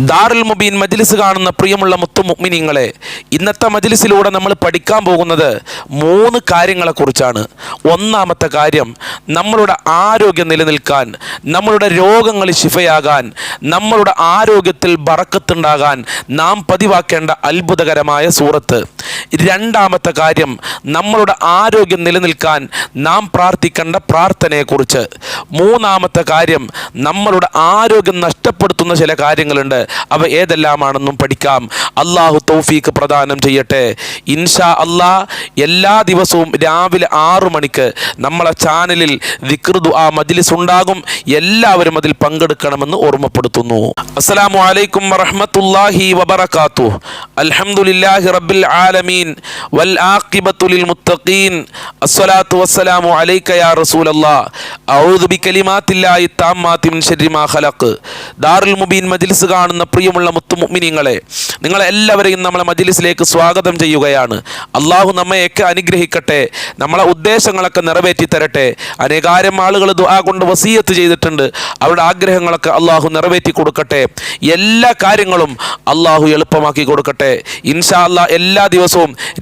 ദാറുൽ മുബീൻ മജ്ലിസ് കാണുന്ന പ്രിയമുള്ള മുത്തു മുഗ്മിനിങ്ങളെ ഇന്നത്തെ മജ്ലിസിലൂടെ നമ്മൾ പഠിക്കാൻ പോകുന്നത് മൂന്ന് കാര്യങ്ങളെക്കുറിച്ചാണ്. ഒന്നാമത്തെ കാര്യം നമ്മളുടെ ആരോഗ്യം നിലനിൽക്കാൻ നമ്മളുടെ രോഗങ്ങൾ ശിഫയാകാൻ നമ്മളുടെ ആരോഗ്യത്തിൽ ബറക്കത്തുണ്ടാകാൻ നാം പതിവാക്കേണ്ട അത്ഭുതകരമായ സൂറത്ത്. രണ്ടാമത്തെ കാര്യം. നമ്മളുടെ ആരോഗ്യം നിലനിൽക്കാൻ നാം പ്രാർത്ഥിക്കേണ്ട പ്രാർത്ഥനയെക്കുറിച്ച്. മൂന്നാമത്തെ കാര്യം നമ്മളുടെ ആരോഗ്യം നഷ്ടപ്പെടുത്തുന്ന ചില കാര്യങ്ങളുണ്ട്. അവ ഏതെല്ലാമാണെന്നും പഠിക്കാം. അള്ളാഹു തൗഫീക്ക് പ്രദാനം ചെയ്യട്ടെ. ഇൻഷാ അള്ളാ എല്ലാ ദിവസവും രാവിലെ ആറു മണിക്ക് നമ്മളെ ചാനലിൽ വിക്രുദു ആ മജ്ലിസ് ഉണ്ടാകും. എല്ലാവരും അതിൽ പങ്കെടുക്കണമെന്ന് ഓർമ്മപ്പെടുത്തുന്നു. അസ്സലാമു അലൈക്കും വറഹ്മത്തുള്ളാഹി വബറകാതുഹു. അൽഹംദുലില്ലാഹി റബ്ബിൽ ആലമീൻ വൽ ആഖിബത്തു ലിൽ മുത്തഖീൻ. അസ്സലാത്തു വസ്സലാമു അലൈക യാ റസൂലല്ലാഹ് അഊദു ബികലിമാത്തില്ലാഹി താമ്മാതി മിൻ ശർരി മാ ഖലഖ്. ദാറുൽ മുബീൻ മജ്ലിസ് കാണുന്ന പ്രിയമുള്ള മുത്തു മുഅ്മിനീങ്ങളെ നിങ്ങളെ എല്ലാവരെയും നമ്മളെ മജ്ലിസിലേക്ക് സ്വാഗതം ചെയ്യുകയാണ്. അള്ളാഹു നമ്മയൊക്കെ അനുഗ്രഹിക്കട്ടെ നമ്മളെ ഉദ്ദേശങ്ങളൊക്കെ നിറവേറ്റി തരട്ടെ. അനേകാരം ആളുകൾ ദുആ കൊണ്ട് വസീയത്ത് ചെയ്തിട്ടുണ്ട്. അവരുടെ ആഗ്രഹങ്ങളൊക്കെ അള്ളാഹു നിറവേറ്റി കൊടുക്കട്ടെ. എല്ലാ കാര്യങ്ങളും അള്ളാഹു എളുപ്പമാക്കി കൊടുക്കട്ടെ. ഇൻഷാ അല്ലാ എല്ലാ ദിവസവും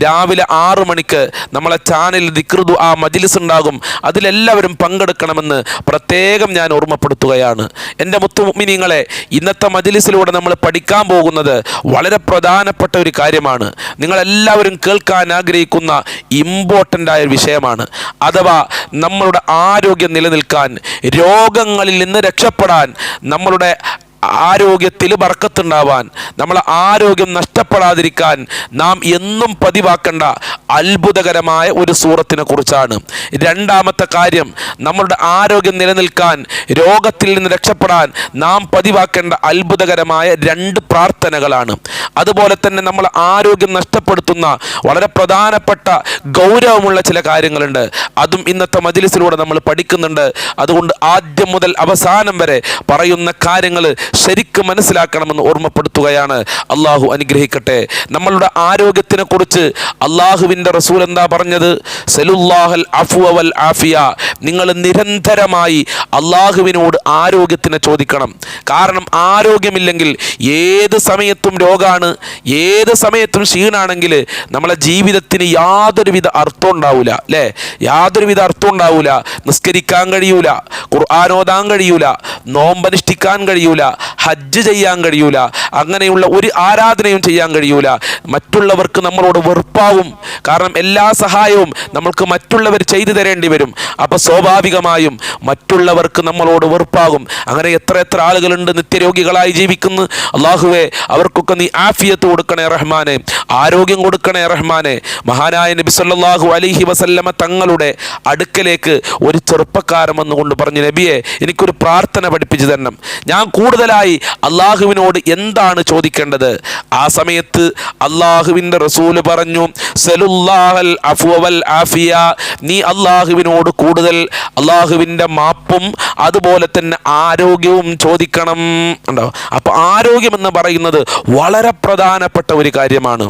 രാവിലെ ആറ് മണിക്ക് നമ്മളെ ചാനലിൽ ദിക്രുദു ആ മജിലിസ് ഉണ്ടാകും. അതിലെല്ലാവരും പങ്കെടുക്കണമെന്ന് പ്രത്യേകം ഞാൻ ഓർമ്മപ്പെടുത്തുകയാണ്. എന്റെ മുത്തുമിനിങ്ങളെ ഇന്നത്തെ മജിലിസിലൂടെ നമ്മൾ പഠിക്കാൻ പോകുന്നത് വളരെ പ്രധാനപ്പെട്ട ഒരു കാര്യമാണ്. നിങ്ങളെല്ലാവരും കേൾക്കാൻ ആഗ്രഹിക്കുന്ന ഇമ്പോർട്ടന്റ് ആയ വിഷയമാണ്. അഥവാ നമ്മളുടെ ആരോഗ്യം നിലനിൽക്കാൻ രോഗങ്ങളിൽ നിന്ന് രക്ഷപ്പെടാൻ നമ്മളുടെ ആരോഗ്യത്തിൽ ബർക്കത്തുണ്ടാവാൻ നമ്മളെ ആരോഗ്യം നഷ്ടപ്പെടാതിരിക്കാൻ നാം എന്നും പതിവാക്കേണ്ട അത്ഭുതകരമായ ഒരു സൂറത്തിനെ കുറിച്ചാണ് രണ്ടാമത്തെ കാര്യം നമ്മളുടെ ആരോഗ്യം നിലനിൽക്കാൻ രോഗത്തിൽ നിന്ന് രക്ഷപ്പെടാൻ നാം പതിവാക്കേണ്ട അത്ഭുതകരമായ രണ്ട് പ്രാർത്ഥനകളാണ്. അതുപോലെ തന്നെ നമ്മൾ ആരോഗ്യം നഷ്ടപ്പെടുത്തുന്ന വളരെ പ്രധാനപ്പെട്ട ഗൗരവമുള്ള ചില കാര്യങ്ങളുണ്ട്. അതും ഇന്നത്തെ മജിലിസിലൂടെ നമ്മൾ പഠിക്കുന്നുണ്ട്. അതുകൊണ്ട് ആദ്യം മുതൽ അവസാനം വരെ പറയുന്ന കാര്യങ്ങൾ ശരിക്കും മനസ്സിലാക്കണമെന്ന് ഓർമ്മപ്പെടുത്തുകയാണ്. അള്ളാഹു അനുഗ്രഹിക്കട്ടെ. നമ്മളുടെ ആരോഗ്യത്തിനെ കുറിച്ച് അള്ളാഹുവിന്റെ റസൂൽ എന്താ പറഞ്ഞത്? സലുല്ലാഹൽ അഫുവൽ ആഫിയ. നിങ്ങൾ നിരന്തരമായി അള്ളാഹുവിനോട് ആരോഗ്യത്തിനെ ചോദിക്കണം. കാരണം ആരോഗ്യമില്ലെങ്കിൽ ഏത് സമയത്തും രോഗമാണ് ഏത് സമയത്തും ക്ഷീണാണെങ്കിൽ നമ്മളെ ജീവിതത്തിന് യാതൊരുവിധ അർത്ഥം ഉണ്ടാവില്ല അല്ലേ? യാതൊരുവിധ അർത്ഥം ഉണ്ടാവില്ല നിസ്കരിക്കാൻ കഴിയൂല ഖുർആാനോദാൻ കഴിയൂല നോമ്പനുഷ്ഠിക്കാൻ കഴിയൂല ഹജ്ജ് ചെയ്യാൻ കഴിയൂല അങ്ങനെയുള്ള ഒരു ആരാധനയും ചെയ്യാൻ കഴിയൂല. മറ്റുള്ളവർക്ക് നമ്മളോട് വെറുപ്പാവും. കാരണം എല്ലാ സഹായവും നമ്മൾക്ക് മറ്റുള്ളവർ ചെയ്തു തരേണ്ടി വരും. അപ്പോൾ സ്വാഭാവികമായും മറ്റുള്ളവർക്ക് നമ്മളോട് വെറുപ്പാകും. അങ്ങനെ എത്ര എത്ര ആളുകളുണ്ട് നിത്യരോഗികളായി ജീവിക്കുന്നു. അള്ളാഹുവെ അവർക്കൊക്കെ നീ ആഫിയത്ത് കൊടുക്കണേ റഹ്മാനെ. ആരോഗ്യം കൊടുക്കണേ റഹ്മാനെ. മഹാനായ നബി സല്ലല്ലാഹു അലൈഹി വസല്ലമ തങ്ങളുടെ അടുക്കലേക്ക് ഒരു ചെറുപ്പക്കാരൻ വന്നുകൊണ്ട് പറഞ്ഞു നബിയെ എനിക്കൊരു പ്രാർത്ഥന പഠിപ്പിച്ചു തരണം. ഞാൻ കൂടുതലായി അള്ളാഹുവിനോട് എന്താണ് ചോദിക്കേണ്ടത്? ആ സമയത്ത് അള്ളാഹുവിന്റെ റസൂൽ പറഞ്ഞു സലുല്ലാഹൽ അഫുവൽ ആഫിയ. നീ അള്ളാഹുവിനോട് കൂടുതൽ അള്ളാഹുവിന്റെ മാപ്പും അതുപോലെ തന്നെ ആരോഗ്യവും ചോദിക്കണം. ഉണ്ടോ? അപ്പോൾ ആരോഗ്യം എന്ന് പറയുന്നത് വളരെ പ്രധാനപ്പെട്ട ഒരു കാര്യമാണ്.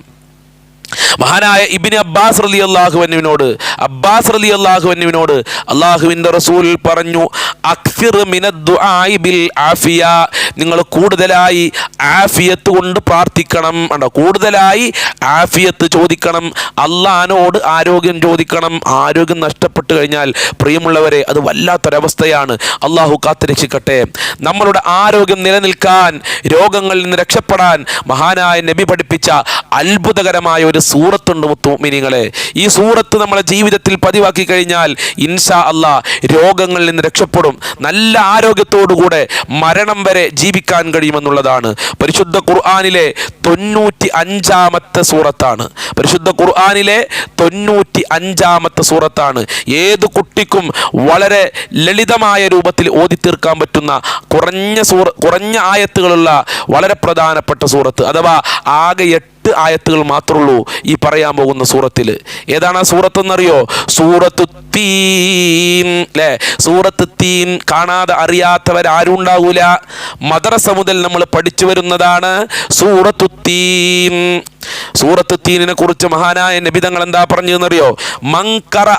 മഹാനായ ഇബിന് അബ്ബാസ് റലി അള്ളാഹുവിനോട് അബ്ബാസ് റലി അള്ളാഹുവിനോട് അള്ളാഹുവിന്റെ റസൂൽ പറഞ്ഞു ബിൽ ആഫിയ. നിങ്ങൾ കൂടുതലായി ആഫിയത്ത് കൊണ്ട് പ്രാർത്ഥിക്കണം ഉണ്ടോ കൂടുതലായി ആഫിയത്ത് ചോദിക്കണം അള്ളഹാനോട് ആരോഗ്യം ചോദിക്കണം. ആരോഗ്യം നഷ്ടപ്പെട്ടു കഴിഞ്ഞാൽ പ്രിയമുള്ളവരെ അത് വല്ലാത്തൊരവസ്ഥയാണ്. അള്ളാഹു കാത്തുരക്ഷിക്കട്ടെ. നമ്മളുടെ ആരോഗ്യം നിലനിൽക്കാൻ രോഗങ്ങളിൽ നിന്ന് രക്ഷപ്പെടാൻ മഹാനായ നബി പഠിപ്പിച്ച അത്ഭുതകരമായ ഒരു സൂറത്തുണ്ട് മുത്തുമിനിങ്ങളെ. ഈ സൂറത്ത് നമ്മളെ ജീവിതത്തിൽ പതിവാക്കി കഴിഞ്ഞാൽ ഇൻഷാ അല്ല രോഗങ്ങളിൽ നിന്ന് രക്ഷപ്പെടും. നല്ല ആരോഗ്യത്തോടുകൂടെ മരണം വരെ ജീവിക്കാൻ കഴിയുമെന്നുള്ളതാണ്. പരിശുദ്ധ ഖുർആാനിലെ തൊണ്ണൂറ്റി അഞ്ചാമത്തെ സൂറത്താണ്. പരിശുദ്ധ ഖുർആാനിലെ തൊണ്ണൂറ്റി അഞ്ചാമത്തെ സൂറത്താണ്. ഏത് കുട്ടിക്കും വളരെ ലളിതമായ രൂപത്തിൽ ഓതി തീർക്കാൻ പറ്റുന്ന കുറഞ്ഞ സൂറ കുറഞ്ഞ ആയത്തുകളുള്ള വളരെ പ്രധാനപ്പെട്ട സൂറത്ത്. അഥവാ ആകെ എട്ട് എട്ട് ആയത്തുകൾ മാത്രമേ ഉള്ളൂ ഈ പറയാൻ പോകുന്ന സൂറത്തിൽ. ഏതാണ് ആ സൂറത്ത് എന്നറിയോ സൂറത്ത് തീൻ അല്ലേ സൂറത്ത് തീൻ കാണാതെ അറിയാത്തവരാരും ഉണ്ടാവൂല. മദ്രസ മുതൽ നമ്മൾ പഠിച്ചു വരുന്നതാണ് സൂറത്തു തീൻ. സൂറത്ത് തീനിനെ കുറിച്ച് മഹാനായ നബിതങ്ങൾ എന്താ പറഞ്ഞു എന്നറിയോ മങ്കറ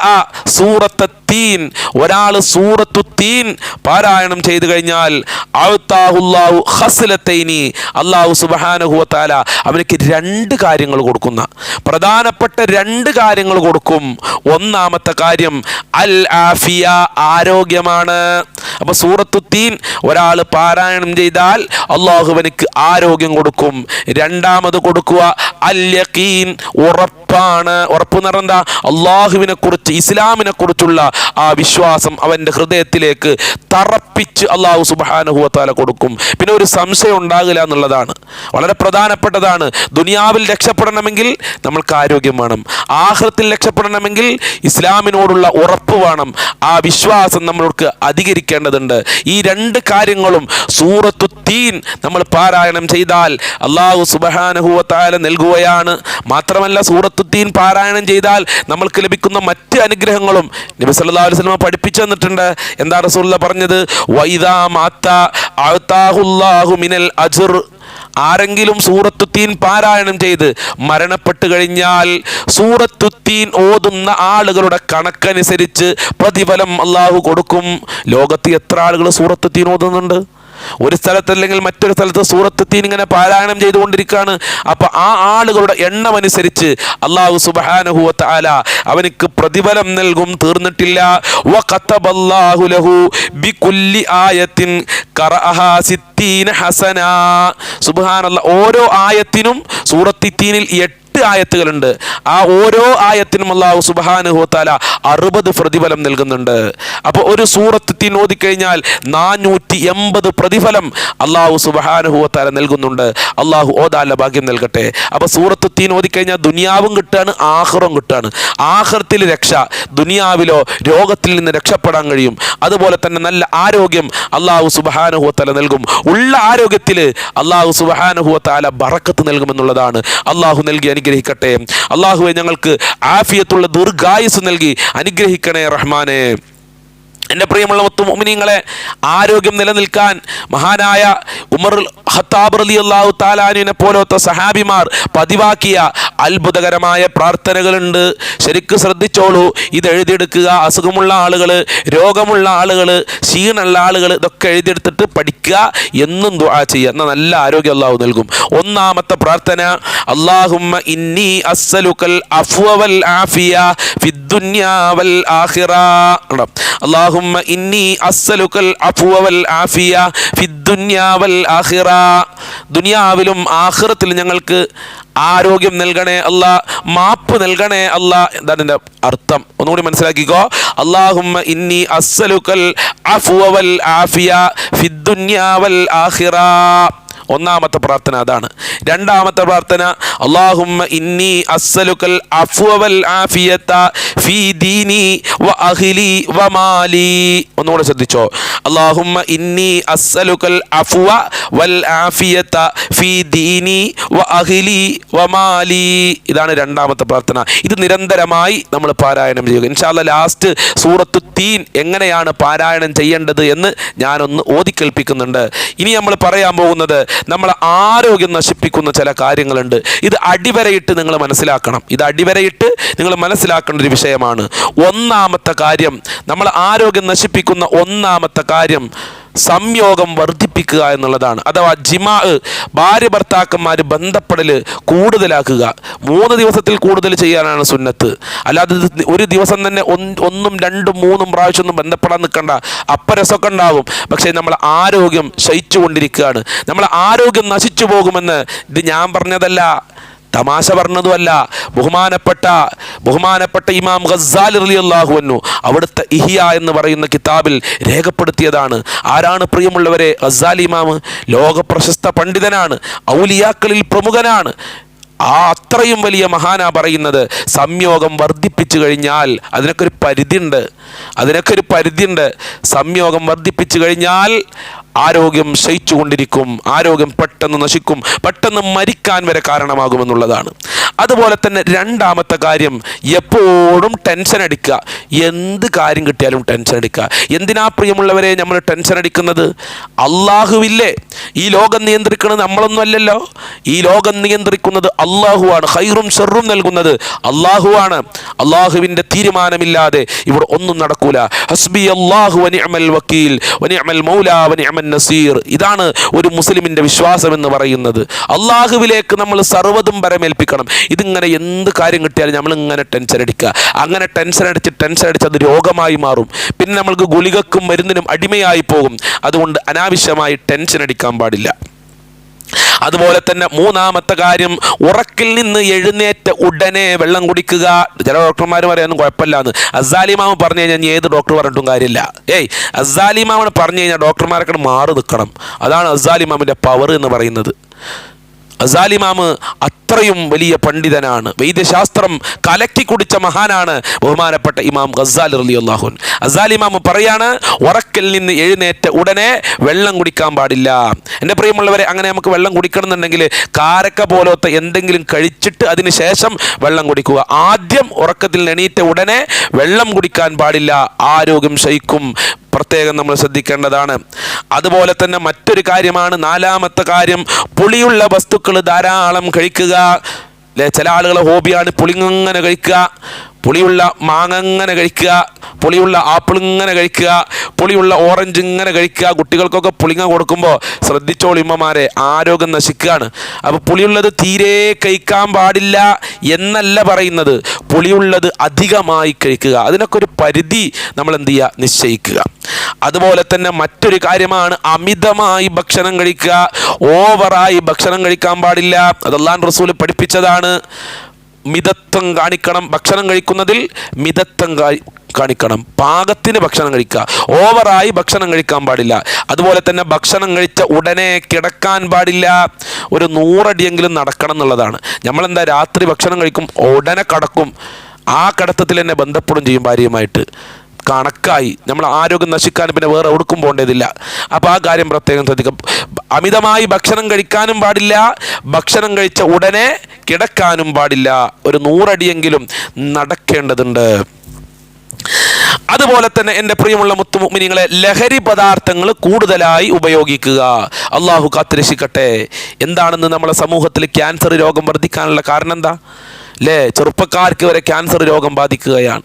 സൂറത്ത് തീൻ ഒരാൾ സൂറത്തു തീൻ പാരായണം ചെയ്തു കഴിഞ്ഞാൽ അഴുത്താഹുല്ലാഹു ഹസ്ലത്തൈനി അള്ളാഹു സുബഹാനഹുവത്താല അവനക്ക് രണ്ട് കാര്യങ്ങൾ കൊടുക്കുന്ന. പ്രധാനപ്പെട്ട രണ്ട് കാര്യങ്ങൾ കൊടുക്കും. ഒന്നാമത്തെ കാര്യം അൽ ആഫിയ ആരോഗ്യമാണ്. അപ്പൊ സൂറത്തു തീൻ ഒരാൾ പാരായണം ചെയ്താൽ അള്ളാഹുവനക്ക് ആരോഗ്യം കൊടുക്കും. രണ്ടാമത് കൊടുക്കുക അൽ ഉറപ്പാണ്. ഉറപ്പ് പറഞ്ഞാൽ അള്ളാഹുവിനെ കുറിച്ച് ഇസ്ലാമിനെ കുറിച്ചുള്ള ആ വിശ്വാസം അവന്റെ ഹൃദയത്തിലേക്ക് തറപ്പിച്ച് അള്ളാഹു സുബാനുഹുവത്താല കൊടുക്കും. പിന്നെ ഒരു സംശയം ഉണ്ടാകില്ല എന്നുള്ളതാണ്. വളരെ പ്രധാനപ്പെട്ടതാണ്. ദുനിയാവിൽ രക്ഷപ്പെടണമെങ്കിൽ നമ്മൾക്ക് ആരോഗ്യം വേണം. ആഹ്ലത്തിൽ രക്ഷപ്പെടണമെങ്കിൽ ഇസ്ലാമിനോടുള്ള ഉറപ്പ് വേണം. ആ വിശ്വാസം നമ്മൾക്ക് അധികരിക്കേണ്ടതുണ്ട്. ഈ രണ്ട് കാര്യങ്ങളും സൂറത്തു തീൻ നമ്മൾ പാരായണം ചെയ്താൽ അള്ളാഹു സുബഹാനഹുവത്താല നൽകുകയാണ് മാത്രമല്ല സൂറത്തുദ്ദീൻ പാരായണം ചെയ്താൽ നമ്മൾക്ക് ലഭിക്കുന്ന മറ്റ് അനുഗ്രഹങ്ങളും നബി സല്ലല്ലാഹു അലൈഹി സ്വലമ പഠിപ്പിച്ചു തന്നിട്ടുണ്ട്. എന്താ റസൂല്ല പറഞ്ഞത്? വൈദാ മാത്ത മിനൽ അജ്ർ. ആരെങ്കിലും സൂറത്തുത്തീൻ പാരായണം ചെയ്ത് മരണപ്പെട്ടു കഴിഞ്ഞാൽ സൂറത്തുത്തീൻ ഓതുന്ന ആളുകളുടെ കണക്കനുസരിച്ച് പ്രതിഫലം അള്ളാഹു കൊടുക്കും. ലോകത്ത് എത്ര ആളുകൾ സൂറത്തുത്തീൻ ഓതുന്നുണ്ട്? ഒരു സ്ഥലത്തല്ലെങ്കിൽ മറ്റൊരു സ്ഥലത്ത് സൂറത്തെത്തി ഇങ്ങനെ പാരായണം ചെയ്തുകൊണ്ടിരിക്കുകയാണ്. അപ്പൊ ആ ആളുകളുടെ എണ്ണം അനുസരിച്ച് അള്ളാഹു സുബാനഹുവത്ത് ആല അവനക്ക് പ്രതിഫലം നൽകും. തീർന്നിട്ടില്ല. ഓരോ ആയത്തിനും സൂറത്തിത്തീനിൽ എട്ട് എട്ട് ആയത്തുകളുണ്ട്. ആ ഓരോ ആയത്തിനും അള്ളാഹു സുബാനുഹോത്താല അറുപത് പ്രതിഫലം നൽകുന്നുണ്ട്. അപ്പോൾ ഒരു സൂറത്ത് തീൻ ഓതിക്കഴിഞ്ഞാൽ നാനൂറ്റി എൺപത് പ്രതിഫലം അള്ളാഹു സുബാനുഹോത്താല നൽകുന്നുണ്ട്. അള്ളാഹു ഓതാല ഭാഗ്യം നൽകട്ടെ. അപ്പോൾ സൂറത്ത് തീൻ ഓതിക്കഴിഞ്ഞാൽ ദുനിയാവും കിട്ടാണ് ആഹ്റും കിട്ടാണ്. ആഹ്റത്തിൽ രക്ഷ ദുനിയാവിലോ രോഗത്തിൽ നിന്ന് രക്ഷപ്പെടാൻ കഴിയും. അതുപോലെ തന്നെ നല്ല ആരോഗ്യം അള്ളാഹു സുബാനുഹോത്തല നൽകും. ഉള്ള ആരോഗ്യത്തിൽ അള്ളാഹു സുബാനുഹുവത്താല ബറക്കത്ത് നൽകുമെന്നുള്ളതാണ്. അള്ളാഹു നൽകി അനുഗ്രഹിക്കട്ടെ. അള്ളാഹുവെ ഞങ്ങൾക്ക് ആഫിയത്തുള്ള ദീർഘായുസ് നൽകി അനുഗ്രഹിക്കണേ റഹ്മാനെ. എന്റെ പ്രിയമുള്ള മൊത്തം മുഅ്മിനീങ്ങളെ ആരോഗ്യം നിലനിൽക്കാൻ മഹാനായ ഉമർ ഹത്താബ് റലി അള്ളാഹു താലാനുവിനെ പോലത്തെ സഹാബിമാർ പതിവാക്കിയ അത്ഭുതകരമായ പ്രാർത്ഥനകളുണ്ട്. ശരിക്കും ശ്രദ്ധിച്ചോളൂ ഇത് എഴുതിയെടുക്കുക. അസുഖമുള്ള ആളുകൾ രോഗമുള്ള ആളുകൾ ക്ഷീണമുള്ള ആളുകൾ ഇതൊക്കെ എഴുതിയെടുത്തിട്ട് പഠിക്കുക എന്നും ദുആ ചെയ്യുക. എന്നാൽ നല്ല ആരോഗ്യം അള്ളാഹു നൽകും. ഒന്നാമത്തെ പ്രാർത്ഥന അള്ളാഹുമ്മ ഇന്നി അസ്സലുക്കൽ അഫ്വ വൽ ആഫിയ ഫിദ്ദുന്യാ വൽ ആഖിറ. കണ്ടോ? അള്ളാഹുമ്മ ഇന്നി അസ്സലുക്കൽ العفو വൽ ആഫിയ الدنيا ദുനിയാവിലും ആഹ്റത്തിൽ ഞങ്ങൾക്ക് ആരോഗ്യം നൽകണേ അല്ല മാപ്പ് നൽകണേ അല്ല. എന്താണ് എന്റെ അർത്ഥം. ഒന്നുകൂടി മനസ്സിലാക്കിക്കോ. അള്ളാഹുമ്മ ഇന്നി അസ്സലുക്കൽ അഫുവൽ വൽ ആഫിയ ഫിദ്ദുന്യാ വൽ ആഖിറ. ഒന്നാമത്തെ പ്രാർത്ഥന അതാണ്. രണ്ടാമത്തെ പ്രാർത്ഥന അള്ളാഹുമ്മ ഇന്നി അസ്സലുക്കൽ അഫ്വ വൽ ആഫിയത ഫീ ദീനി വ അഹ്ലി വ മാലി. ഒന്നുകൂടെ ശ്രദ്ധിച്ചോ. അള്ളാഹുമ്മ ഇന്നി അസ്സലുക്കൽ അഫ്വ വൽ ആഫിയത ഫീ ദീനി വ അഹ്ലി വ മാലി. ഇതാണ് രണ്ടാമത്തെ പ്രാർത്ഥന. ഇത് നിരന്തരമായി നമ്മൾ പാരായണം ചെയ്യുക. ഇൻഷാല്ല ലാസ്റ്റ് സൂറത്തു തീൻ എങ്ങനെയാണ് പാരായണം ചെയ്യേണ്ടത് എന്ന് ഞാനൊന്ന് ഓതിക്കേൽപ്പിക്കുന്നുണ്ട്. ഇനി നമ്മൾ പറയാൻ പോകുന്നത് നമ്മളെ ആരോഗ്യം നശിപ്പിക്കുന്ന ചില കാര്യങ്ങളുണ്ട്. ഇത് അടിവരയിട്ട് നിങ്ങൾ മനസ്സിലാക്കണം. ഇത് അടിവരയിട്ട് നിങ്ങൾ മനസ്സിലാക്കേണ്ട ഒരു വിഷയമാണ്. ഒന്നാമത്തെ കാര്യം നമ്മൾ ആരോഗ്യം നശിപ്പിക്കുന്ന ഒന്നാമത്തെ കാര്യം സംയോഗം വർദ്ധിപ്പിക്കുക എന്നുള്ളതാണ്. അഥവാ ജിമാ ഭാര്യ ഭർത്താക്കന്മാർ ബന്ധപ്പെടൽ കൂടുതലാക്കുക. മൂന്ന് ദിവസത്തിൽ കൂടുതൽ ചെയ്യാനാണ് സുന്നത്ത്. അല്ലാതെ ഒരു ദിവസം തന്നെ ഒന്നും രണ്ടും മൂന്നും പ്രാവശ്യം ഒന്നും ബന്ധപ്പെടാൻ നിൽക്കണ്ട. അപ്പരസമൊക്കെ ഉണ്ടാവും. പക്ഷേ നമ്മൾ ആരോഗ്യം ശയിച്ചുകൊണ്ടിരിക്കുകയാണ്. നമ്മൾ ആരോഗ്യം നശിച്ചു പോകുമെന്ന് ഇത് ഞാൻ പറഞ്ഞതല്ല. തമാശ പറഞ്ഞതുമല്ല. ബഹുമാനപ്പെട്ട ബഹുമാനപ്പെട്ട ഇമാം ഖസാലി റളിയല്ലാഹു അൻഹു അവിടുത്തെ ഇഹിയ എന്ന് പറയുന്ന കിതാബിൽ രേഖപ്പെടുത്തിയതാണ്. ആരാണ് പ്രിയമുള്ളവരെ? ഖസാൽ ഇമാം ലോക പ്രശസ്ത പണ്ഡിതനാണ് ഔലിയാക്കളിൽ പ്രമുഖനാണ്. ആ അത്രയും വലിയ മഹാനാ പറയുന്നത്. സംയോഗം വർദ്ധിപ്പിച്ചു കഴിഞ്ഞാൽ അതിനൊക്കെ ഒരു പരിധിയുണ്ട് അതിനൊക്കെ ഒരു പരിധിയുണ്ട് സംയോഗം വർദ്ധിപ്പിച്ചു കഴിഞ്ഞാൽ ആരോഗ്യം ക്ഷയിച്ചുകൊണ്ടിരിക്കും ആരോഗ്യം പെട്ടെന്ന് നശിക്കും പെട്ടെന്ന് മരിക്കാൻ വരെ കാരണമാകുമെന്നുള്ളതാണ്. അതുപോലെ തന്നെ രണ്ടാമത്തെ കാര്യം എപ്പോഴും ടെൻഷൻ അടിക്കുക. എന്ത് കാര്യം കിട്ടിയാലും ടെൻഷൻ അടിക്കുക. എന്തിനാ പ്രിയമുള്ളവരെ നമ്മൾ ടെൻഷൻ അടിക്കുന്നത്? അള്ളാഹുവില്ലേ? ഈ ലോകം നിയന്ത്രിക്കുന്നത് നമ്മളൊന്നും അല്ലല്ലോ. ഈ ലോകം നിയന്ത്രിക്കുന്നത് അള്ളാഹുവാണ്. ഹൈറും ഷെറും നൽകുന്നത് അള്ളാഹുവാണ്. അള്ളാഹുവിന്റെ തീരുമാനമില്ലാതെ ഇവിടെ ഒന്നും നടക്കൂല. ഹസ്ബി അള്ളാഹു വനിഅമൽ വക്കീൽ. വനിഅമൽ മൗല വനിഅമൻ നസീർ. ഇതാണ് ഒരു മുസ്ലിമിന്റെ വിശ്വാസം എന്ന് പറയുന്നത്. അള്ളാഹുവിലേക്ക് നമ്മൾ സർവതും പരമേൽപ്പിക്കണം. ഇതിങ്ങനെ എന്ത് കാര്യം കിട്ടിയാലും നമ്മൾ ഇങ്ങനെ ടെൻഷൻ അടിക്കുക. അങ്ങനെ ടെൻഷൻ അടിച്ച് ടെൻഷൻ അടിച്ച് അത് രോഗമായി മാറും. പിന്നെ നമ്മൾക്ക് ഗുളികക്കും മരുന്നിനും അടിമയായി പോകും. അതുകൊണ്ട് അനാവശ്യമായി ടെൻഷൻ അടിക്കാൻ പാടില്ല. അതുപോലെ തന്നെ മൂന്നാമത്തെ കാര്യം ഉറക്കിൽ നിന്ന് എഴുന്നേറ്റ ഉടനെ വെള്ളം കുടിക്കുക. ചില ഡോക്ടർമാർ പറയാനൊന്നും കുഴപ്പമില്ല എന്ന് അസാലിമാമ പറഞ്ഞു കഴിഞ്ഞാൽ ഏത് ഡോക്ടർ പറഞ്ഞിട്ടും കാര്യമില്ല. ഏയ് അസാലിമാമനെ പറഞ്ഞു കഴിഞ്ഞാൽ ഡോക്ടർമാരൊക്കെ മാറി നിൽക്കണം. അതാണ് അസാലിമാമിന്റെ പവർ എന്ന് പറയുന്നത്. അസാലിമാമ് അത്രയും വലിയ പണ്ഡിതനാണ്. വൈദ്യശാസ്ത്രം കലക്കി കുടിച്ച മഹാനാണ് ബഹുമാനപ്പെട്ട ഇമാം ഗസാൽ അലി അള്ളാഹുൻ ഇമാം പറയാണ് ഉറക്കൽ നിന്ന് എഴുന്നേറ്റ ഉടനെ വെള്ളം കുടിക്കാൻ പാടില്ല. എന്റെ പ്രിയമുള്ളവരെ അങ്ങനെ നമുക്ക് വെള്ളം കുടിക്കണം എന്നുണ്ടെങ്കിൽ കാരക്ക പോലത്തെ എന്തെങ്കിലും കഴിച്ചിട്ട് അതിന് ശേഷം വെള്ളം കുടിക്കുക. ആദ്യം ഉറക്കത്തിൽ എണീറ്റ ഉടനെ വെള്ളം കുടിക്കാൻ പാടില്ല. ആരോഗ്യം ശയിക്കും. പ്രത്യേകം നമ്മൾ ശ്രദ്ധിക്കേണ്ടതാണ്. അതുപോലെ തന്നെ മറ്റൊരു കാര്യമാണ് നാലാമത്തെ കാര്യം പുളിയുള്ള വസ്തുക്കൾ ധാരാളം കഴിക്കുക. ചില ആളുകളെ ഹോബിയാണ് പുളിങ്ങനെ കഴിക്കുക. പുളിയുള്ള മാങ്ങ ഇങ്ങനെ കഴിക്കുക പുളിയുള്ള ആപ്പിൾ ഇങ്ങനെ കഴിക്കുക പുളിയുള്ള ഓറഞ്ച് ഇങ്ങനെ കഴിക്കുക. കുട്ടികൾക്കൊക്കെ പുളിങ്ങ കൊടുക്കുമ്പോൾ ശ്രദ്ധിച്ചോളിമ്മമാരെ ആരോഗ്യം നശിക്കുകയാണ്. അപ്പോൾ പുളിയുള്ളത് തീരെ കഴിക്കാൻ പാടില്ല എന്നല്ല പറയുന്നത്. പുളിയുള്ളത് അധികമായി കഴിക്കുക. അതിനൊക്കെ ഒരു പരിധി നമ്മൾ എന്ത് ചെയ്യുക? നിശ്ചയിക്കുക. അതുപോലെ തന്നെ മറ്റൊരു കാര്യമാണ് അമിതമായി ഭക്ഷണം കഴിക്കുക. ഓവറായി ഭക്ഷണം കഴിക്കാൻ പാടില്ല. അതെല്ലാം റസൂൽ പഠിപ്പിച്ചതാണ്. മിതത്വം കാണിക്കണം ഭക്ഷണം കഴിക്കുന്നതിൽ മിതത്വം കാണിക്കണം. പാകത്തിന് ഭക്ഷണം കഴിക്കുക. ഓവറായി ഭക്ഷണം കഴിക്കാൻ പാടില്ല. അതുപോലെ തന്നെ ഭക്ഷണം കഴിച്ച ഉടനെ കിടക്കാൻ പാടില്ല. ഒരു നൂറടിയെങ്കിലും നടക്കണം എന്നുള്ളതാണ്. നമ്മളെന്താ രാത്രി ഭക്ഷണം കഴിക്കും ഉടനെ കടക്കും. ആ കടത്തത്തിൽ എന്നെ ബന്ധപ്പെടും ചെയ്യും ഭാര്യയുമായിട്ട്. കണക്കായി. നമ്മൾ ആരോഗ്യം നശിക്കാൻ പിന്നെ വേറെ എവിടേക്കും പോകേണ്ടതില്ല. അപ്പോൾ ആ കാര്യം പ്രത്യേകം ശ്രദ്ധിക്കും അമിതമായി ഭക്ഷണം കഴിക്കാനും പാടില്ല. ഭക്ഷണം കഴിച്ച ഉടനെ കിടക്കാനും പാടില്ല. ഒരു നൂറടിയെങ്കിലും നടക്കേണ്ടതുണ്ട്. അതുപോലെ തന്നെ എന്റെ പ്രിയമുള്ള മുത്തുമിനിങ്ങളെ ലഹരി പദാർത്ഥങ്ങൾ കൂടുതലായി ഉപയോഗിക്കുക. അള്ളാഹു കാത്തിരക്ഷിക്കട്ടെ. എന്താണെന്ന് നമ്മളെ സമൂഹത്തിൽ ക്യാൻസർ രോഗം വർദ്ധിക്കാനുള്ള കാരണം എന്താ? അല്ലേ ചെറുപ്പക്കാർക്ക് വരെ ക്യാൻസർ രോഗം ബാധിക്കുകയാണ്.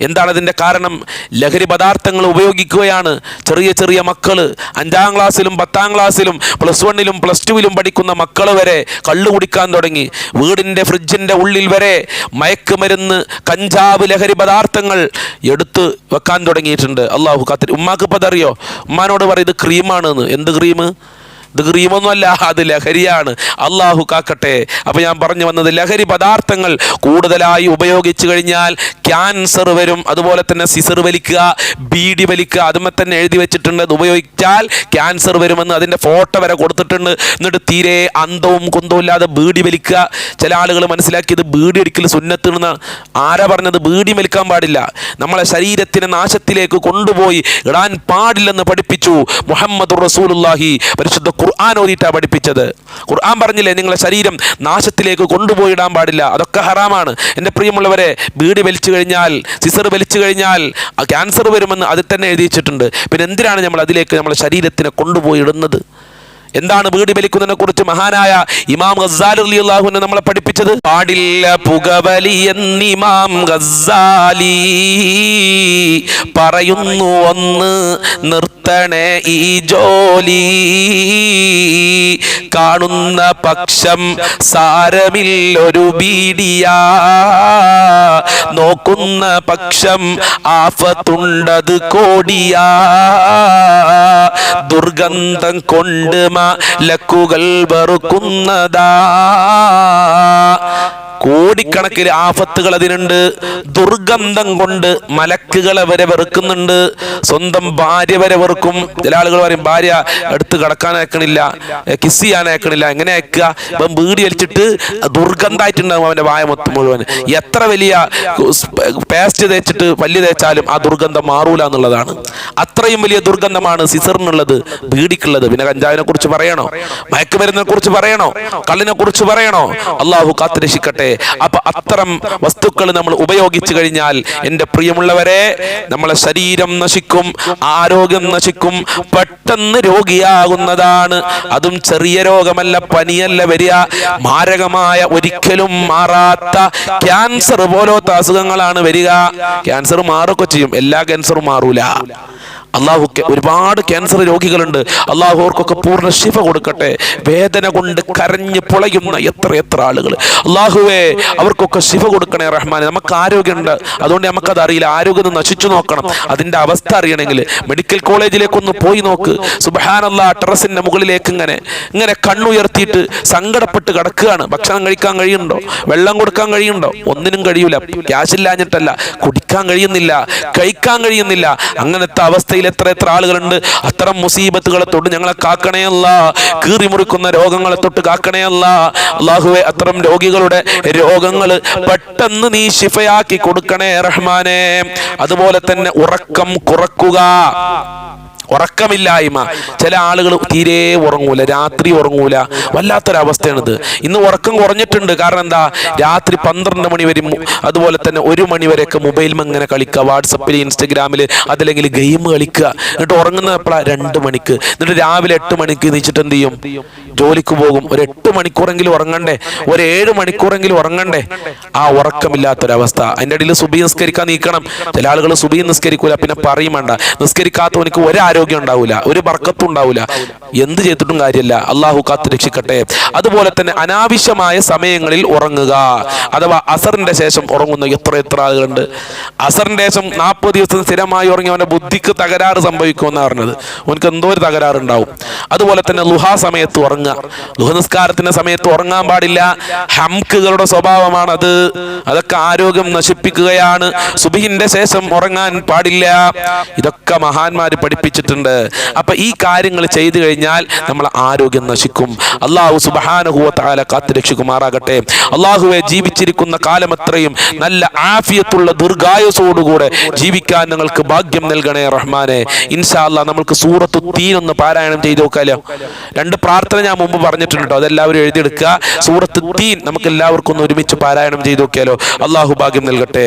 എന്താണ് അതിന്റെ കാരണം? ലഹരി പദാർത്ഥങ്ങൾ ഉപയോഗിക്കുകയാണ് ചെറിയ ചെറിയ മക്കൾ അഞ്ചാം ക്ലാസ്സിലും പത്താം ക്ലാസ്സിലും പ്ലസ് വണ്ണിലും പ്ലസ് ടുവിലും പഠിക്കുന്ന മക്കൾ വരെ കള്ളു കുടിക്കാൻ തുടങ്ങി. വീടിന്റെ ഫ്രിഡ്ജിന്റെ ഉള്ളിൽ വരെ മയക്കുമരുന്ന് കഞ്ചാവ് ലഹരി പദാർത്ഥങ്ങൾ എടുത്ത് വെക്കാൻ തുടങ്ങിയിട്ടുണ്ട്. അള്ളാഹു കാത്തിരി. ഉമ്മാക്ക് ഇപ്പം അതറിയോ? ഉമ്മാനോട് പറയും ഇത് ക്രീമാണെന്ന് എന്ത് ക്രീം ഇത് ക്രീമൊന്നുമല്ല അത് ലഹരിയാണ്. അള്ളാഹു കാക്കട്ടെ. അപ്പോൾ ഞാൻ പറഞ്ഞു വന്നത് ലഹരി പദാർത്ഥങ്ങൾ കൂടുതലായി ഉപയോഗിച്ചു കഴിഞ്ഞാൽ ക്യാൻസർ വരും അതുപോലെ തന്നെ സിസർ വലിക്കുക ബീഡി വലിക്കുക അതുമേ തന്നെ എഴുതി വെച്ചിട്ടുണ്ട്. അത് ഉപയോഗിച്ചാൽ ക്യാൻസർ വരുമെന്ന് അതിന്റെ ഫോട്ടോ വരെ കൊടുത്തിട്ടുണ്ട്. എന്നിട്ട് തീരെ അന്തവും കുന്തവും ഇല്ലാതെ ബീഡി വലിക്കുക. ചില ആളുകൾ മനസ്സിലാക്കിയത് ബീഡി അടിക്കൽ സുന്നത്തിന്ന് ആരാ പറഞ്ഞത്? ബീഡി വലിക്കാൻ പാടില്ല. നമ്മളെ ശരീരത്തിനെ നാശത്തിലേക്ക് കൊണ്ടുപോയി ഇടാൻ പാടില്ലെന്ന് പഠിപ്പിച്ചു മുഹമ്മദ് റസൂലുല്ലാഹി പരിശുദ്ധ ഖുർആൻ ഓതിയിട്ടാണ് പഠിപ്പിച്ചത്. ഖുർആൻ പറഞ്ഞില്ലേ നിങ്ങളെ ശരീരം നാശത്തിലേക്ക് കൊണ്ടുപോയിടാൻ പാടില്ല. അതൊക്കെ ഹറാമാണ്. എന്റെ പ്രിയമുള്ളവരെ ബീഡി വലിച്ചു കഴിഞ്ഞാൽ സിസർ വലിച്ചു കഴിഞ്ഞാൽ ക്യാൻസർ വരുമെന്ന് അതിൽ തന്നെ എഴുതിയിച്ചിട്ടുണ്ട്. പിന്നെ എന്തിനാണ് നമ്മൾ അതിലേക്ക് നമ്മളെ ശരീരത്തിനെ കൊണ്ടുപോയി ഇടുന്നത്? എന്താണ് വീട് വലിക്കുന്നതിനെ കുറിച്ച് മഹാനായ ഇമാം ഗസാലി അള്ളാഹുവിനെ നമ്മളെ പഠിപ്പിച്ചത്? പാടില്ല പുകവലി എന്നിമാം ഗസാലി പറയുന്നു ഒന്ന് നിർത്തണേ ഈ ജോലി. കാണുന്ന പക്ഷം സാരമില്ലൊരു ബീഡിയാ. നോക്കുന്ന പക്ഷം ആഫത്തുണ്ടത് കോടിയാ. ദുർഗന്ധം കൊണ്ട് മലക്കുകൾ വെറുക്കുന്നതാ. കോടിക്കണക്കിന് ആഫത്തുകൾ അതിനുണ്ട്. ദുർഗന്ധം കൊണ്ട് മലക്കുകളെ വരെ വെറുക്കുന്നുണ്ട്. സ്വന്തം ഭാര്യ വരെ വെറുക്കും. ചില ആളുകൾ പറയും ഭാര്യ എടുത്ത് കിടക്കാൻ അയക്കണില്ല. കിസ് ചെയ്യാൻ അയക്കണില്ല. എങ്ങനെ അയക്കുക? ഇപ്പം വീടി വലിച്ചിട്ട് ദുർഗന്ധമായിട്ടുണ്ടാകും അവന്റെ വായ മൊത്തം മുഴുവൻ. എത്ര വലിയ പേസ്റ്റ് തേച്ചിട്ട് പല്ല് തേച്ചാലും ആ ദുർഗന്ധം മാറൂല എന്നുള്ളതാണ്. അത്രയും വലിയ ദുർഗന്ധമാണ് സിസറിനുള്ളത് ബീഡിക്കുള്ളത് പിന്നെ കഞ്ചാവിനെ കുറിച്ച് പറയണോ? മയക്കുമരുന്നിനെ കുറിച്ച് പറയണോ? കള്ളിനെ കുറിച്ച് പറയണോ? അള്ളാഹു കാത്തിരക്ഷിക്കട്ടെ. അപ്പൊ അത്തരം വസ്തുക്കൾ നമ്മൾ ഉപയോഗിച്ചു കഴിഞ്ഞാൽ എന്റെ പ്രിയമുള്ളവരെ നമ്മളെ ശരീരം നശിക്കും ആരോഗ്യം നശിക്കും പെട്ടെന്ന് രോഗിയാകുന്നതാണ്. അതും ചെറിയ രോഗമല്ല പനിയല്ല വരിക. മാരകമായ ഒരിക്കലും മാറാത്ത ക്യാൻസർ പോലത്തെ അസുഖങ്ങളാണ് വരിക. ക്യാൻസർ മാറൊക്കെ ചെയ്യും. എല്ലാ ക്യാൻസറും മാറൂല. അള്ളാഹു ഒരുപാട് ക്യാൻസർ രോഗികളുണ്ട്. അള്ളാഹു അവർക്കൊക്കെ പൂർണ ശിഫ കൊടുക്കട്ടെ. വേദന കൊണ്ട് കരഞ്ഞ് പുളയുന്ന എത്ര എത്ര ആളുകൾ അള്ളാഹുവേ അവർക്കൊക്കെ ശിഫ കൊടുക്കണേ റഹ്മാനെ. നമുക്ക് ആരോഗ്യമുണ്ട്. അതുകൊണ്ട് നമുക്കത് അറിയില്ല ആരോഗ്യം നശിച്ചു നോക്കണം. അതിന്റെ അവസ്ഥ അറിയണമെങ്കിൽ മെഡിക്കൽ കോളേജിലേക്കൊന്ന് പോയി നോക്ക്. സുബഹാനല്ല ടെറസിന്റെ മുകളിലേക്ക് ഇങ്ങനെ ഇങ്ങനെ കണ്ണുയർത്തിയിട്ട് സങ്കടപ്പെട്ട് കിടക്കുകയാണ്. ഭക്ഷണം കഴിക്കാൻ കഴിയുന്നുണ്ടോ? വെള്ളം കൊടുക്കാൻ കഴിയുന്നുണ്ടോ? ഒന്നിനും കഴിയൂല. ക്യാഷ് ഇല്ലാഞ്ഞിട്ടല്ല കുടിക്കാൻ കഴിയുന്നില്ല. കഴിക്കാൻ കഴിയുന്നില്ല. അങ്ങനത്തെ അവസ്ഥയിൽ എത്ര എത്ര ആളുകളുണ്ട്. അത്തരം മുസീബത്തുകളെ തൊട്ട് ഞങ്ങളെ കാക്കണേ അല്ല. കീറി മുറിക്കുന്ന രോഗങ്ങളെ തൊട്ട് കാക്കണേ അല്ല. അള്ളാഹുവെ അത്തരം രോഗികളുടെ രോഗങ്ങൾ പെട്ടെന്ന് നീ ശിഫയാക്കി കൊടുക്കണേ റഹ്മാനെ. അതുപോലെ തന്നെ ഉറക്കം കുറക്കുക. ഉറക്കമില്ലായ്മ. ചില ആളുകൾ തീരെ ഉറങ്ങൂല രാത്രി ഉറങ്ങൂല. വല്ലാത്തൊരവസ്ഥയാണിത്. ഇന്ന് ഉറക്കം കുറഞ്ഞിട്ടുണ്ട്. കാരണം എന്താ? രാത്രി പന്ത്രണ്ട് മണി വരെ അതുപോലെ തന്നെ ഒരു മണി വരെയൊക്കെ മൊബൈൽ ഇങ്ങനെ കളിക്കുക. വാട്സപ്പിൽ ഇൻസ്റ്റഗ്രാമിൽ അതല്ലെങ്കിൽ ഗെയിം കളിക്കുക. എന്നിട്ട് ഉറങ്ങുന്ന എപ്പോഴാണ് രണ്ട് മണിക്ക്. എന്നിട്ട് രാവിലെ എട്ട് മണിക്ക് നീച്ചിട്ട് എന്ത് ചെയ്യും? ജോലിക്ക് പോകും. ഒരു എട്ട് മണിക്കൂറെങ്കിലും ഉറങ്ങണ്ടേ? ഒരു ഏഴ് മണിക്കൂറെങ്കിലും ഉറങ്ങണ്ടേ? ആ ഉറക്കമില്ലാത്തൊരവസ്ഥ. അതിന്റെ ഇടയിൽ സുബി നിസ്കരിക്കാൻ നീക്കണം. ചില ആളുകൾ സുബി നിസ്കരിക്കൂല. പിന്നെ പറയും വേണ്ട. നിസ്കരിക്കാത്തവനിക്ക് ഒരു ആരോഗ്യം ഉണ്ടാവില്ല ഒരു ബർക്കത്തും ഉണ്ടാവില്ല എന്ത് ചെയ്തിട്ടും കാര്യമില്ല അള്ളാഹു കാത്ത് രക്ഷിക്കട്ടെ. അതുപോലെ തന്നെ അനാവശ്യമായ സമയങ്ങളിൽ ഉറങ്ങുക. അഥവാ അസറിന്റെ ശേഷം ഉറങ്ങുന്ന എത്ര എത്ര ആളുകളുണ്ട്. അസറിന്റെ ശേഷം നാൽപ്പത് ദിവസം സ്ഥിരമായി ഉറങ്ങി അവന്റെ ബുദ്ധിക്ക് തകരാറ് സംഭവിക്കുമെന്ന് പറഞ്ഞത്. അവനക്ക് എന്തോ ഒരു തകരാറുണ്ടാവും. അതുപോലെ തന്നെ ലുഹാ സമയത്ത് ഉറങ്ങുക. ലുഹ നിസ്കാരത്തിന്റെ സമയത്ത് ഉറങ്ങാൻ പാടില്ല. ഹംക്കുകളുടെ സ്വഭാവമാണത്. അതൊക്കെ ആരോഗ്യം നശിപ്പിക്കുകയാണ്. സുബിഹിന്റെ ശേഷം ഉറങ്ങാൻ പാടില്ല. ഇതൊക്കെ മഹാന്മാര് പഠിപ്പിച്ചിട്ടുണ്ട് അപ്പൊ ഈ കാര്യങ്ങൾ ചെയ്തു കഴിഞ്ഞാൽ നമ്മൾ ആരോഗ്യം നശിക്കും. അള്ളാഹു സുബാനുഹുവത്താല കാത്തു രക്ഷിക്കുമാറാകട്ടെ. അള്ളാഹുവെ ജീവിച്ചിരിക്കുന്ന കാലം അത്രയും നല്ല ആഫിയത്തുള്ള ദീർഘായുസോടുകൂടെ ജീവിക്കാൻ ഞങ്ങൾക്ക് ഭാഗ്യം നൽകണേ റഹ്മാനെ. ഇൻഷാ അല്ലാ നമ്മൾക്ക് സൂറത്തു തീൻ ഒന്ന് പാരായണം ചെയ്തു നോക്കാലോ. രണ്ട് പ്രാർത്ഥന ഞാൻ മുമ്പ് പറഞ്ഞിട്ടുണ്ട്? അതെല്ലാവരും എഴുതിയെടുക്കുക. സൂറത്ത് തീൻ നമുക്ക് എല്ലാവർക്കും ഒന്ന് ഒരുമിച്ച് പാരായണം ചെയ്തു നോക്കിയാലോ. അള്ളാഹു ഭാഗ്യം നൽകട്ടെ.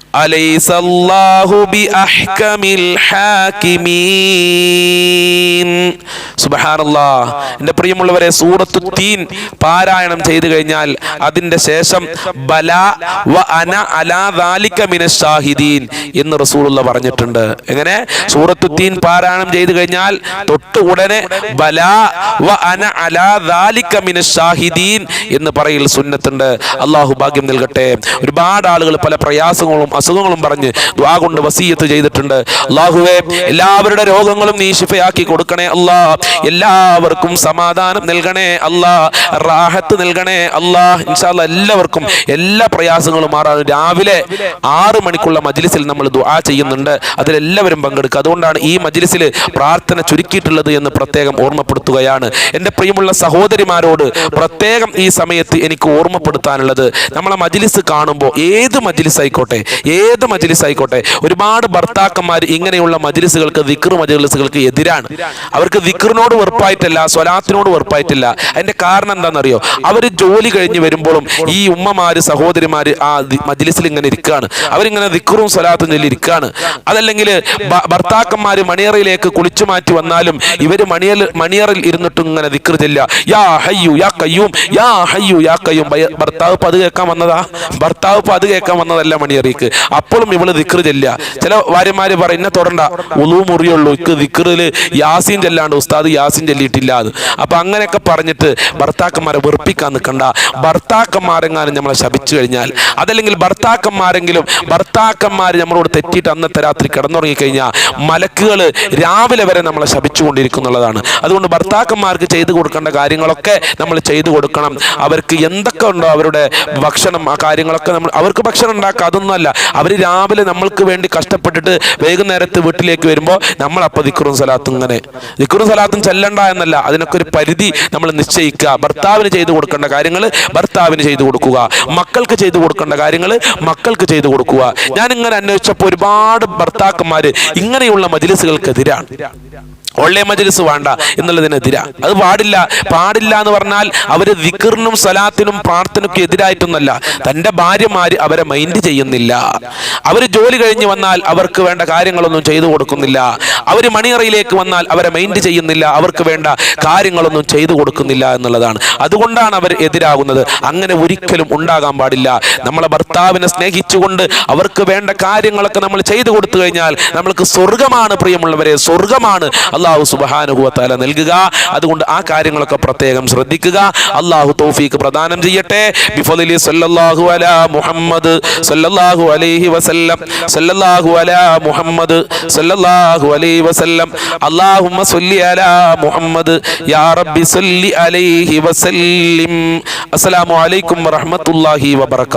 أليس الله بأحكم الحاكمين സുബഹാനല്ലാ എൻ്റെ പ്രിയമുള്ളവരെ സൂറത്തു തീൻ പാരായണം ചെയ്തു കഴിഞ്ഞാൽ അതിൻ്റെ ശേഷം ബല വ അന അലാ ദാലിക മിന ഷാഹിദീൻ എന്ന് റസൂലുള്ള പറഞ്ഞിട്ടുണ്ട് എങ്ങനെ സൂറത്തു തീൻ പാരായണം ചെയ്തു കഴിഞ്ഞാൽ തൊട്ട് ഉടനെ ബല വ അന അലാ ദാലിക മിന ഷാഹിദീൻ എന്ന് പറയൽ സുന്നത്തുണ്ട് അള്ളാഹു ഭാഗ്യം നൽകട്ടെ ഒരുപാട് ആളുകൾ പല പ്രയാസങ്ങളും അസുഖങ്ങളും പറഞ്ഞ് ദ്വാ കൊണ്ട് വസീയത്ത് ചെയ്തിട്ടുണ്ട്. അള്ളാഹുവേ എല്ലാവരുടെ രോഗങ്ങളും നീ ശിഫയാക്കി കൊടുക്കണേ അല്ലാ. എല്ലാവർക്കും സമാധാനം നൽകണേ അല്ലാ. റാഹത്ത് നൽകണേ അല്ലാ. ഇൻഷാല്ല എല്ലാവർക്കും എല്ലാ പ്രയാസങ്ങളും മാറാൻ രാവിലെ ആറ് മണിക്കുള്ള മജ്ലിസിൽ നമ്മൾ ദുആ ചെയ്യുന്നുണ്ട്. അതിലെല്ലാവരും പങ്കെടുക്കുക. അതുകൊണ്ടാണ് ഈ മജ്ലിസിൽ പ്രാർത്ഥന ചുരുക്കിയിട്ടുള്ളത് എന്ന് പ്രത്യേകം ഓർമ്മപ്പെടുത്തുകയാണ്. എന്റെ പ്രിയമുള്ള സഹോദരിമാരോട് പ്രത്യേകം ഈ സമയത്ത് എനിക്ക് ഓർമ്മപ്പെടുത്താനുള്ളത്. നമ്മളെ മജ്ലിസ് കാണുമ്പോൾ ഏത് മജ്ലിസ് ആയിക്കോട്ടെ ഏത് മജിലിസ് ആയിക്കോട്ടെ ഒരുപാട് ഭർത്താക്കന്മാർ ഇങ്ങനെയുള്ള മജിലിസുകൾക്ക് ദിക്ർ മജിലിസുകൾക്ക് എതിരാണ്. അവർക്ക് ദിക്റിനോട് വെറുപ്പായിട്ടല്ല സ്വലാത്തിനോട് വെറുപ്പായിട്ടില്ല. അതിന്റെ കാരണം എന്താണെന്നറിയോ? അവർ ജോലി കഴിഞ്ഞ് വരുമ്പോഴും ഈ ഉമ്മമാര് സഹോദരിമാര് ആ മജിലിസിൽ ഇങ്ങനെ ഇരിക്കുകയാണ് അവരിങ്ങനെ ദിക്റും സ്വലാത്തും ചൊല്ലി ഇരിക്കുകയാണ് അതല്ലെങ്കിൽ ഭർത്താക്കന്മാര് മണിയറയിലേക്ക് കുളിച്ചു മാറ്റി വന്നാലും ഇവർ മണിയൽ മണിയറിൽ ഇരുന്നിട്ടും ഇങ്ങനെ ദിക്ർ ചെല്ല യാ ഹയ്യു യാ യാ ഹയ്യു യാ ഭർത്താവ് പത് കേൾക്കാൻ വന്നതാ? ഭർത്താവ് പത് കേൾക്കാൻ വന്നതല്ല മണിയറിക്ക്. അപ്പോഴും ഇവൾ ദിക്ർ ചെല്ല ചില ഭാര്യമാര് പറയും എന്നെ തൊടണ്ട. ഉളു മുറിയുള്ളൂ. ഇക്ക് ദിക്റിൽ യാസീൻ ചെല്ലാണ്ട് ഉസ്താദ് യാസീൻ ചെല്ലിയിട്ടില്ല അത് അപ്പൊ അങ്ങനെയൊക്കെ പറഞ്ഞിട്ട് ഭർത്താക്കന്മാരെ വെറുപ്പിക്കാൻ നിൽക്കണ്ട ഭർത്താക്കന്മാരെങ്ങാനും നമ്മളെ ശപിച്ചു കഴിഞ്ഞാൽ അതല്ലെങ്കിൽ ഭർത്താക്കന്മാരെങ്കിലും ഭർത്താക്കന്മാർ നമ്മളോട് തെറ്റിയിട്ട് അന്നത്തെ രാത്രി കിടന്നുറങ്ങി കഴിഞ്ഞാൽ മലക്കുകൾ രാവിലെ വരെ നമ്മളെ ശപിച്ചുകൊണ്ടിരിക്കുന്നുള്ളതാണ്. അതുകൊണ്ട് ഭർത്താക്കന്മാർക്ക് ചെയ്തു കൊടുക്കേണ്ട കാര്യങ്ങളൊക്കെ നമ്മൾ ചെയ്തു കൊടുക്കണം. അവർക്ക് എന്തൊക്കെ ഉണ്ടോ അവരുടെ ഭക്ഷണം ആ കാര്യങ്ങളൊക്കെ നമ്മൾ അവർക്ക് ഭക്ഷണം ഉണ്ടാക്കുക അതൊന്നുമല്ല. അവർ രാവിലെ നമ്മൾക്ക് വേണ്ടി കഷ്ടപ്പെട്ടിട്ട് വൈകുന്നേരത്ത് വീട്ടിലേക്ക് വരുമ്പോൾ നമ്മൾ അപ്പോൾ ദിക്കുറും സലാത്തും ഇങ്ങനെ. ദിക്കുറും സലാത്തും ചെല്ലണ്ട എന്നല്ല അതിനൊക്കെ ഒരു പരിധി നമ്മൾ നിശ്ചയിക്കുക. ഭർത്താവിന് ചെയ്തു കൊടുക്കേണ്ട കാര്യങ്ങൾ ഭർത്താവിന് ചെയ്തു കൊടുക്കുക. മക്കൾക്ക് ചെയ്തു കൊടുക്കേണ്ട കാര്യങ്ങൾ മക്കൾക്ക് ചെയ്തു കൊടുക്കുക. ഞാൻ ഇങ്ങനെ അന്വേഷിച്ചപ്പോൾ ഒരുപാട് ഭർത്താക്കന്മാർ ഇങ്ങനെയുള്ള മജിലിസുകൾക്കെതിരാണ്. ഒള്ളേ മജലിസ് വേണ്ട എന്നുള്ളതിനെതിരാ. അത് പാടില്ല. പാടില്ല എന്ന് പറഞ്ഞാൽ അവർ വിക്കറിനും സലാത്തിനും പ്രാർത്ഥനയ്ക്കും എതിരായിട്ടൊന്നല്ല. തന്റെ ഭാര്യമാര് അവരെ മൈൻഡ് ചെയ്യുന്നില്ല. അവർ ജോലി കഴിഞ്ഞ് വന്നാൽ അവർക്ക് വേണ്ട കാര്യങ്ങളൊന്നും ചെയ്തു കൊടുക്കുന്നില്ല. അവർ മണിയറയിലേക്ക് വന്നാൽ അവരെ മൈൻഡ് ചെയ്യുന്നില്ല. അവർക്ക് വേണ്ട കാര്യങ്ങളൊന്നും ചെയ്തു കൊടുക്കുന്നില്ല എന്നുള്ളതാണ്. അതുകൊണ്ടാണ് അവർ എതിരാകുന്നത്. അങ്ങനെ ഒരിക്കലും ഉണ്ടാകാൻ പാടില്ല. നമ്മളെ ഭർത്താവിനെ സ്നേഹിച്ചുകൊണ്ട് അവർക്ക് വേണ്ട കാര്യങ്ങളൊക്കെ നമ്മൾ ചെയ്തു കൊടുത്തു കഴിഞ്ഞാൽ നമ്മൾക്ക് സ്വർഗമാണ് പ്രിയമുള്ളവരെ. സ്വർഗമാണ് അള്ളാഹു സുബാനുഭവത്താല നൽകുക. അതുകൊണ്ട് ആ കാര്യങ്ങളൊക്കെ പ്രത്യേകം ശ്രദ്ധിക്കുക. അള്ളാഹു തൗഫീക്ക് പ്രദാനം ചെയ്യട്ടെ. ബിഫദലി സല്ലല്ലാഹു മുഹമ്മദ് സല്ലല്ലാഹു അലൈഹി വസല്ലം. സല്ലല്ലാഹു മുഹമ്മദ് സല്ലല്ലാഹു അലൈഹി വസല്ലം. അല്ലാഹുമ്മ സല്ലി അലാ മുഹമ്മദ്. യാ റബ്ബി സല്ലി അലൈഹി വസല്ലിം. അസ്സലാമു അലൈക്കും വറഹ്മത്തുള്ളാഹി വബറകാതുഹു